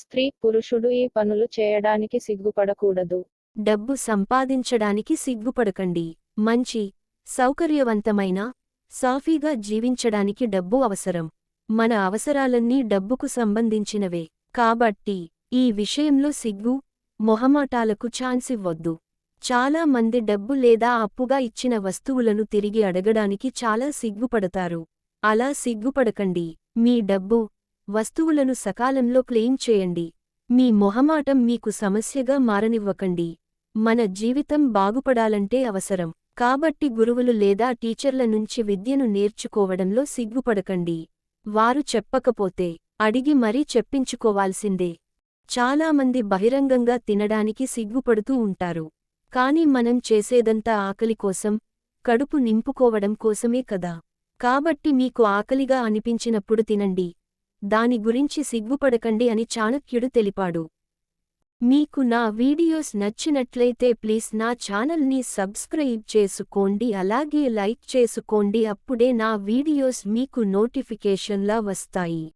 స్త్రీ పురుషుడు ఈ పనులు చేయడానికి సిగ్గుపడకూడదు. డబ్బు సంపాదించడానికి సిగ్గుపడకండి. మంచి సౌకర్యవంతమైన సాఫీగా జీవించడానికి డబ్బు అవసరం. మన అవసరాలన్నీ డబ్బుకు సంబంధించినవే. కాబట్టి ఈ విషయంలో సిగ్గు మొహమాటాలకు ఛాన్సివ్వద్దు చాలా మంది డబ్బు లేదా అప్పుగా ఇచ్చిన వస్తువులను తిరిగి అడగడానికి చాలా సిగ్గుపడతారు. అలా సిగ్గుపడకండి. మీ డబ్బు వస్తువులను సకాలంలో క్లెయిమ్ చేయండి. మీ మొహమాటం మీకు సమస్యగా మారనివ్వకండి. మన జీవితం బాగుపడాలంటే అవసరం. కాబట్టి గురువులు లేదా టీచర్ల నుంచి విద్యను నేర్చుకోవడంలో సిగ్గుపడకండి. వారు చెప్పకపోతే అడిగి మరీ చెప్పించుకోవాల్సిందే. చాలామంది బహిరంగంగా తినడానికి సిగ్గుపడుతూ ఉంటారు. కాని మనం చేసేదంతా ఆకలి కోసం కడుపు నింపుకోవడం కోసమే కదా. కాబట్టి మీకు ఆకలిగా అనిపించినప్పుడు తినండి. దాని గురించి సిగ్గుపడకండి అని చాణక్యుడు తెలిపాడు. మీకు నా వీడియోస్ నచ్చినట్లయితే ప్లీజ్ నా ఛానల్ని సబ్స్క్రైబ్ చేసుకోండి అలాగే లైక్ చేసుకోండి అప్పుడే నా వీడియోస్ మీకు నోటిఫికేషన్లా వస్తాయి.